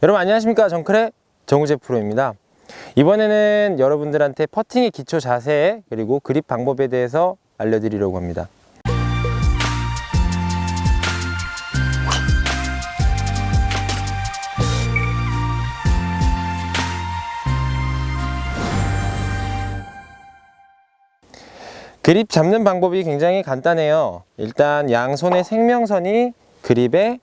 여러분 안녕하십니까? 정크레 정우재 프로입니다. 이번에는 여러분들한테 퍼팅의 기초 자세 그리고 그립 방법에 대해서 알려드리려고 합니다. 그립 잡는 방법이 굉장히 간단해요. 일단 양손의 생명선이 그립의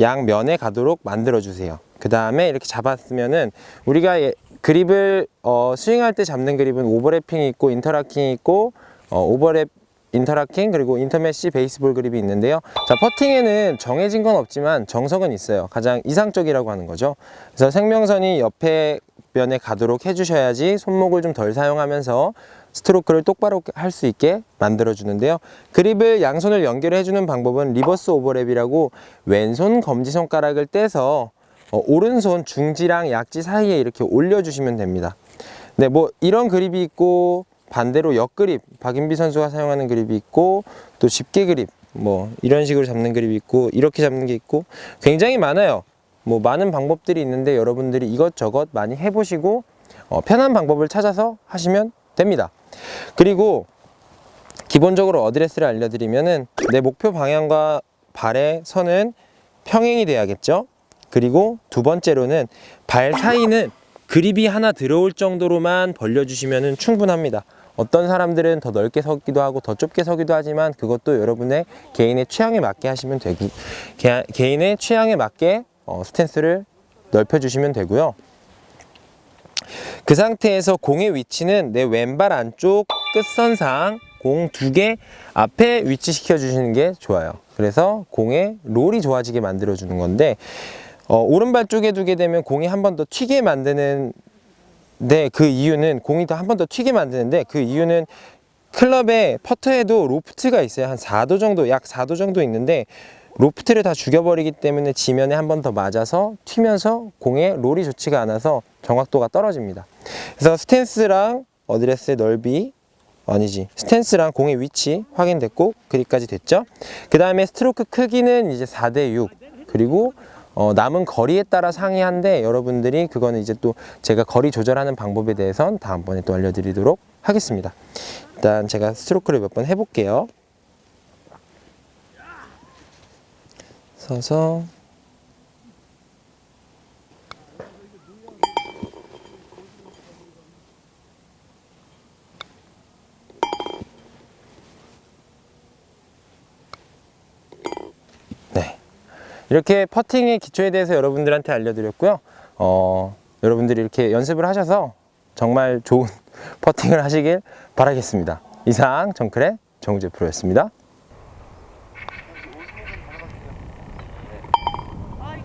양면에 가도록 만들어 주세요. 그 다음에 이렇게 잡았으면은 우리가 예- 그립을 어, 스윙할 때 잡는 그립은 오버래핑이 있고 인터라킹이 있고 어, 오버랩 인터라킹 그리고 인터매시 베이스볼 그립이 있는데요. 자 퍼팅에는 정해진 건 없지만 정석은 있어요. 가장 이상적이라고 하는 거죠. 그래서 생명선이 옆에 면에 가도록 해주셔야지 손목을 좀 덜 사용하면서 스트로크를 똑바로 할 수 있게 만들어 주는데요. 그립을 양손을 연결해 주는 방법은 리버스 오버랩이라고 왼손 검지 손가락을 떼서 어, 오른손 중지랑 약지 사이에 이렇게 올려 주시면 됩니다. 네, 뭐 이런 그립이 있고 반대로 역그립 박인비 선수가 사용하는 그립이 있고 또 집게 그립 뭐 이런 식으로 잡는 그립이 있고 이렇게 잡는 게 있고 굉장히 많아요. 뭐 많은 방법들이 있는데 여러분들이 이것저것 많이 해보시고 어, 편한 방법을 찾아서 하시면 됩니다. 그리고 기본적으로 어드레스를 알려드리면은 내 목표 방향과 발의 선은 평행이 돼야겠죠. 그리고 두 번째로는 발 사이는 그립이 하나 들어올 정도로만 벌려주시면 충분합니다. 어떤 사람들은 더 넓게 서기도 하고 더 좁게 서기도 하지만 그것도 여러분의 개인의 취향에 맞게 하시면 되고 개, 개인의 취향에 맞게 어, 스탠스를 넓혀주시면 되고요. 그 상태에서 공의 위치는 내 왼발 안쪽 끝선상 공 두 개 앞에 위치시켜 주시는 게 좋아요. 그래서 공의 롤이 좋아지게 만들어 주는 건데 어, 오른발 쪽에 두게 되면 공이 한 번 더 튀게 만드는 네, 그 이유는 공이 더 한 번 더 튀게 만드는데 그 이유는 클럽에 퍼터에도 로프트가 있어요. 한 4도 정도, 약 4도 정도 있는데 로프트를 다 죽여버리기 때문에 지면에 한 번 더 맞아서 튀면서 공의 롤이 좋지가 않아서 정확도가 떨어집니다. 그래서 스탠스랑 어드레스의 넓이 아니지 스탠스랑 공의 위치 확인됐고 그리까지 됐죠. 그 다음에 스트로크 크기는 이제 4대 6 그리고 어, 남은 거리에 따라 상이한데 여러분들이 그거는 이제 또 제가 거리 조절하는 방법에 대해선 다음번에 또 알려드리도록 하겠습니다. 일단 제가 스트로크를 몇 번 해볼게요. 서서 네. 이렇게 퍼팅의 기초에 대해서 여러분들한테 알려드렸고요. 어, 여러분들이 이렇게 연습을 하셔서 정말 좋은 퍼팅을 하시길 바라겠습니다. 이상 정클의 정우재 프로였습니다. 아,